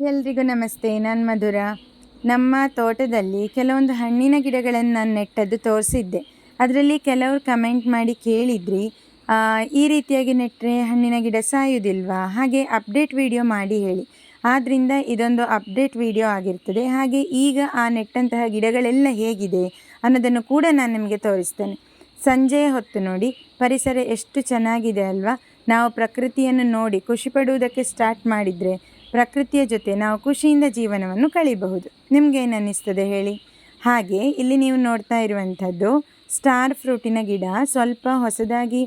ಎಲ್ರಿಗೂ ನಮಸ್ತೆ, ನಾನು ಮಧುರ. ನಮ್ಮ ತೋಟದಲ್ಲಿ ಕೆಲವೊಂದು ಹಣ್ಣಿನ ಗಿಡಗಳನ್ನು ನಾನು ನೆಟ್ಟದ್ದು ತೋರಿಸಿದ್ದೆ. ಅದರಲ್ಲಿ ಕೆಲವರು ಕಮೆಂಟ್ ಮಾಡಿ ಕೇಳಿದ್ರಿ ಈ ರೀತಿಯಾಗಿ ನೆಟ್ಟರೆ ಹಣ್ಣಿನ ಗಿಡ ಸಾಯುವುದಿಲ್ವಾ ಹಾಗೆ ಅಪ್ಡೇಟ್ ವಿಡಿಯೋ ಮಾಡಿ ಹೇಳಿ. ಆದ್ದರಿಂದ ಇದೊಂದು ಅಪ್ಡೇಟ್ ವಿಡಿಯೋ ಆಗಿರ್ತದೆ. ಹಾಗೆ ಈಗ ಆ ನೆಟ್ಟಂತಹ ಗಿಡಗಳೆಲ್ಲ ಹೇಗಿದೆ ಅನ್ನೋದನ್ನು ಕೂಡ ನಾನು ನಿಮಗೆ ತೋರಿಸ್ತೇನೆ. ಸಂಜೆಯ ಹೊತ್ತು ನೋಡಿ, ಪರಿಸರ ಎಷ್ಟು ಚೆನ್ನಾಗಿದೆ ಅಲ್ವಾ? ನಾವು ಪ್ರಕೃತಿಯನ್ನು ನೋಡಿ ಖುಷಿಪಡುವುದಕ್ಕೆ ಸ್ಟಾರ್ಟ್ ಮಾಡಿದರೆ ಪ್ರಕೃತಿಯ ಜೊತೆ ನಾವು ಖುಷಿಯಿಂದ ಜೀವನವನ್ನು ಕಳೀಬಹುದು. ನಿಮಗೇನು ಅನ್ನಿಸ್ತದೆ ಹೇಳಿ? ಹಾಗೆ, ಇಲ್ಲಿ ನೀವು ನೋಡ್ತಾ ಇರುವಂಥದ್ದು, ಸ್ಟಾರ್ ಫ್ರೂಟಿನ ಗಿಡ, ಸ್ವಲ್ಪ ಹೊಸದಾಗಿ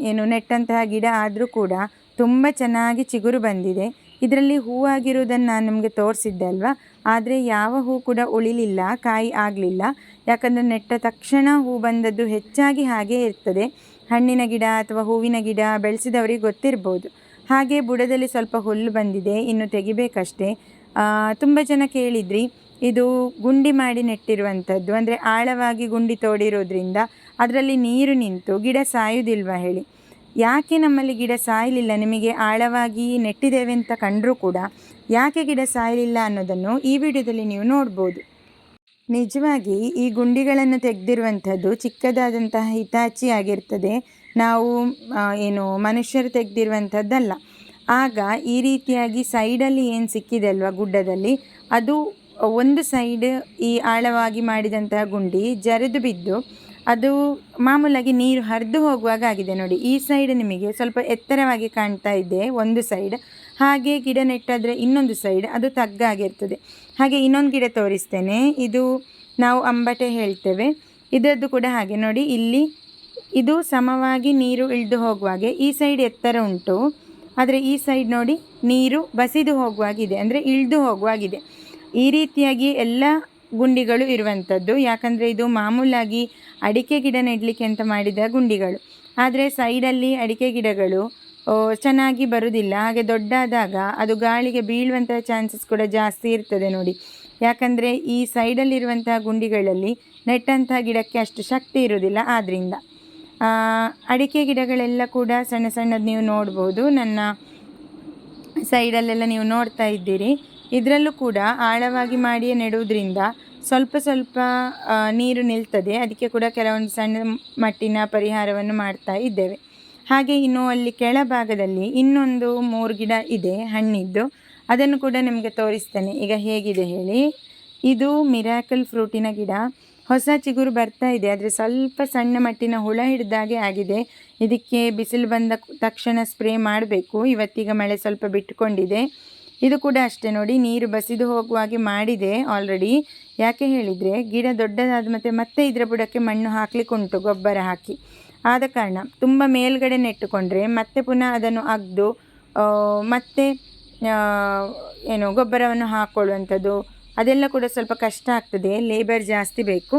ಏನು ನೆಟ್ಟಂತಹ ಗಿಡ ಆದರೂ ಕೂಡ ತುಂಬ ಚೆನ್ನಾಗಿ ಚಿಗುರು ಬಂದಿದೆ. ಇದರಲ್ಲಿ ಹೂವಾಗಿರುವುದನ್ನು ನಾನು ನಿಮಗೆ ತೋರಿಸಿದ್ದೆ ಅಲ್ವಾ? ಆದರೆ ಯಾವ ಹೂ ಕೂಡ ಉಳಿಲಿಲ್ಲ, ಕಾಯಿ ಆಗಲಿಲ್ಲ. ಯಾಕಂದರೆ ನೆಟ್ಟ ತಕ್ಷಣ ಹೂ ಬಂದದ್ದು ಹೆಚ್ಚಾಗಿ ಹಾಗೇ ಇರ್ತದೆ. ಹಣ್ಣಿನ ಗಿಡ ಅಥವಾ ಹೂವಿನ ಗಿಡ ಬೆಳೆಸಿದವರಿಗೆ ಗೊತ್ತಿರ್ಬೋದು. ಹಾಗೆ ಬುಡದಲ್ಲಿ ಸ್ವಲ್ಪ ಹುಲ್ಲು ಬಂದಿದೆ, ಇನ್ನು ತೆಗಿಬೇಕಷ್ಟೇ. ತುಂಬ ಜನ ಕೇಳಿದ್ರಿ, ಇದು ಗುಂಡಿ ಮಾಡಿ ನೆಟ್ಟಿರುವಂಥದ್ದು, ಅಂದರೆ ಆಳವಾಗಿ ಗುಂಡಿ ತೋಡಿರೋದ್ರಿಂದ ಅದರಲ್ಲಿ ನೀರು ನಿಂತು ಗಿಡ ಸಾಯುವುದಿಲ್ವಾ ಹೇಳಿ. ಯಾಕೆ ನಮ್ಮಲ್ಲಿ ಗಿಡ ಸಾಯಲಿಲ್ಲ? ನಿಮಗೆ ಆಳವಾಗಿ ನೆಟ್ಟಿದ್ದೇವೆ ಅಂತ ಕಂಡರೂ ಕೂಡ ಯಾಕೆ ಗಿಡ ಸಾಯಲಿಲ್ಲ ಅನ್ನೋದನ್ನು ಈ ವಿಡಿಯೋದಲ್ಲಿ ನೀವು ನೋಡ್ಬೋದು. ನಿಜವಾಗಿ ಈ ಗುಂಡಿಗಳನ್ನು ತೆಗೆದಿರುವಂಥದ್ದು ಚಿಕ್ಕದಾದಂತಹ ಹಿತಾಚಿ ಆಗಿರ್ತದೆ. ನಾವು ಏನು ಮನುಷ್ಯರು ತೆಗೆದಿರುವಂಥದ್ದಲ್ಲ. ಆಗ ಈ ರೀತಿಯಾಗಿ ಸೈಡಲ್ಲಿ ಏನು ಸಿಕ್ಕಿದೆ ಅಲ್ವಾ ಗುಡ್ಡದಲ್ಲಿ? ಅದು ಒಂದು ಸೈಡ್ ಈ ಆಳವಾಗಿ ಮಾಡಿದಂತಹ ಗುಂಡಿ ಜರಿದು ಬಿದ್ದು ಅದು ಮಾಮೂಲಾಗಿ ನೀರು ಹರಿದು ಹೋಗುವಾಗ ಆಗಿದೆ ನೋಡಿ. ಈ ಸೈಡ್ ನಿಮಗೆ ಸ್ವಲ್ಪ ಎತ್ತರವಾಗಿ ಕಾಣ್ತಾ ಇದೆ ಒಂದು ಸೈಡ್. ಹಾಗೆ ಗಿಡ ನೆಟ್ಟಾದರೆ ಇನ್ನೊಂದು ಸೈಡ್. ಅದು ತಗ್ಗಾಗಿರ್ತದೆ ಹಾಗೆ ಇನ್ನೊಂದು ಗಿಡ ತೋರಿಸ್ತೇನೆ. ಇದು ನಾವು ಅಂಬಟೆ ಹೇಳ್ತೇವೆ. ಇದರದ್ದು ಕೂಡ ಹಾಗೆ ನೋಡಿ. ಇಲ್ಲಿ ಇದು ಸಮವಾಗಿ ನೀರು ಇಳಿದು ಹೋಗುವಾಗೆ ಈ ಸೈಡ್ ಎತ್ತರ ಉಂಟು. ಆದರೆ ಈ ಸೈಡ್ ನೋಡಿ ನೀರು ಬಸಿದು ಹೋಗುವಾಗಿದೆ, ಅಂದರೆ ಇಳಿದು ಹೋಗುವಾಗಿದೆ. ಈ ರೀತಿಯಾಗಿ ಎಲ್ಲ ಗುಂಡಿಗಳು ಇರುವಂಥದ್ದು ಯಾಕಂದರೆ ಇದು ಮಾಮೂಲಾಗಿ ಅಡಿಕೆ ಗಿಡ ನೆಡಲಿಕ್ಕೆ ಅಂತ ಮಾಡಿದ ಗುಂಡಿಗಳು. ಆದರೆ ಸೈಡಲ್ಲಿ ಅಡಿಕೆ ಗಿಡಗಳು ಚೆನ್ನಾಗಿ ಬರುವುದಿಲ್ಲ ಹಾಗೆ ದೊಡ್ಡಾದಾಗ ಅದು ಗಾಳಿಗೆ ಬೀಳುವಂಥ ಚಾನ್ಸಸ್ ಕೂಡ ಜಾಸ್ತಿ ಇರ್ತದೆ ನೋಡಿ. ಯಾಕಂದರೆ ಈ ಸೈಡಲ್ಲಿರುವಂತಹ ಗುಂಡಿಗಳಲ್ಲಿ ನೆಟ್ಟಂತಹ ಗಿಡಕ್ಕೆ ಅಷ್ಟು ಶಕ್ತಿ ಇರುವುದಿಲ್ಲ ಆದ್ದರಿಂದ ಅಡಿಕೆ ಗಿಡಗಳೆಲ್ಲ ಕೂಡ ಸಣ್ಣ ಸಣ್ಣದು ನೀವು ನೋಡ್ಬೋದು. ನನ್ನ ಸೈಡಲ್ಲೆಲ್ಲ ನೀವು ನೋಡ್ತಾ ಇದ್ದೀರಿ. ಇದರಲ್ಲೂ ಕೂಡ ಆಳವಾಗಿ ಮಾಡಿಯೇ ನೆಡುವುದರಿಂದ ಸ್ವಲ್ಪ ಸ್ವಲ್ಪ ನೀರು ನಿಲ್ತದೆ. ಅದಕ್ಕೆ ಕೂಡ ಕೆಲವೊಂದು ಸಣ್ಣ ಮಟ್ಟಿನ ಪರಿಹಾರವನ್ನು ಮಾಡ್ತಾ ಇದ್ದೇವೆ. ಹಾಗೆ ಇನ್ನು ಅಲ್ಲಿ ಕೆಳಭಾಗದಲ್ಲಿ ಇನ್ನೊಂದು ಮೂರು ಗಿಡ ಇದೆ, ಹಣ್ಣಿದ್ದು. ಅದನ್ನು ಕೂಡ ನಿಮಗೆ ತೋರಿಸ್ತೇನೆ. ಈಗ ಹೇಗಿದೆ ಹೇಳಿ. ಇದು ಮಿರಾಕಲ್ ಫ್ರೂಟಿನ ಗಿಡ. ಹೊಸ ಚಿಗುರು ಬರ್ತಾ ಇದೆ. ಆದರೆ ಸ್ವಲ್ಪ ಸಣ್ಣ ಮಟ್ಟಿನ ಹುಳ ಹಿಡಿದಾಗೆ ಆಗಿದೆ. ಇದಕ್ಕೆ ಬಿಸಿಲು ಬಂದ ತಕ್ಷಣ ಸ್ಪ್ರೇ ಮಾಡಬೇಕು. ಇವತ್ತೀಗ ಮಳೆ ಸ್ವಲ್ಪ ಬಿಟ್ಟುಕೊಂಡಿದೆ. ಇದು ಕೂಡ ಅಷ್ಟೇ ನೋಡಿ, ನೀರು ಬಸಿದು ಹೋಗುವ ಹಾಗೆ ಮಾಡಿದೆ ಆಲ್ರೆಡಿ ಯಾಕೆ ಹೇಳಿದರೆ, ಗಿಡ ದೊಡ್ಡದಾದ ಮತ್ತು ಮತ್ತೆ ಇದರ ಬುಡಕ್ಕೆ ಮಣ್ಣು ಹಾಕ್ಲಿಕ್ಕೆ ಉಂಟು, ಗೊಬ್ಬರ ಹಾಕಿ. ಆದ ಕಾರಣ ತುಂಬ ಮೇಲ್ಗಡೆ ನೆಟ್ಟುಕೊಂಡ್ರೆ ಮತ್ತೆ ಪುನಃ ಅದನ್ನು ಅಗ್ದು ಮತ್ತೆ ಏನು ಗೊಬ್ಬರವನ್ನು ಹಾಕ್ಕೊಳ್ಳುವಂಥದ್ದು ಅದೆಲ್ಲ ಕೂಡ ಸ್ವಲ್ಪ ಕಷ್ಟ ಆಗ್ತದೆ ಲೇಬರ್ ಜಾಸ್ತಿ ಬೇಕು.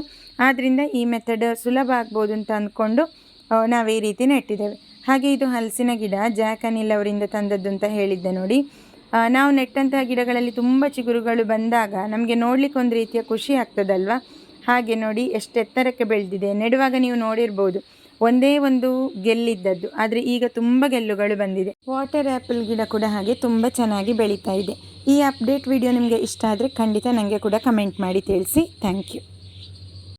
ಆದ್ದರಿಂದ ಈ ಮೆಥಡ್ ಸುಲಭ ಆಗ್ಬೋದು ಅಂತ ಅಂದ್ಕೊಂಡು ನಾವು ಈ ರೀತಿ ನೆಟ್ಟಿದ್ದೇವೆ ಹಾಗೆ ಇದು ಹಲಸಿನ ಗಿಡ, ಜಾಕ್ ಅನಿಲ್ ಅವರಿಂದ ತಂದದ್ದು ಅಂತ ಹೇಳಿದ್ದೆ ನೋಡಿ. ನಾವು ನೆಟ್ಟಂತಹ ಗಿಡಗಳಲ್ಲಿ ತುಂಬ ಚಿಗುರುಗಳು ಬಂದಾಗ ನಮಗೆ ನೋಡಲಿಕ್ಕೆ ಒಂದು ರೀತಿಯ ಖುಷಿ ಆಗ್ತದಲ್ವ? ಹಾಗೆ ನೋಡಿ ಎಷ್ಟು ಎತ್ತರಕ್ಕೆ ಬೆಳೆದಿದೆ. ನೆಡುವಾಗ ನೀವು ನೋಡಿರ್ಬೋದು. ಒಂದೇ ಒಂದು ಗೆಲ್ಲಿದ್ದದ್ದು. ಆದರೆ ಈಗ ತುಂಬ ಗೆಲ್ಲುಗಳು ಬಂದಿದೆ. ವಾಟರ್ ಆ್ಯಪಲ್ ಗಿಡ ಕೂಡ ಹಾಗೆ ತುಂಬ ಚೆನ್ನಾಗಿ ಬೆಳೀತಾ ಇದೆ. ಈ ಅಪ್ಡೇಟ್ ವಿಡಿಯೋ ನಿಮಗೆ ಇಷ್ಟ ಆದರೆ ಖಂಡಿತ ನನಗೆ ಕೂಡ ಕಮೆಂಟ್ ಮಾಡಿ ತಿಳಿಸಿ. Thank you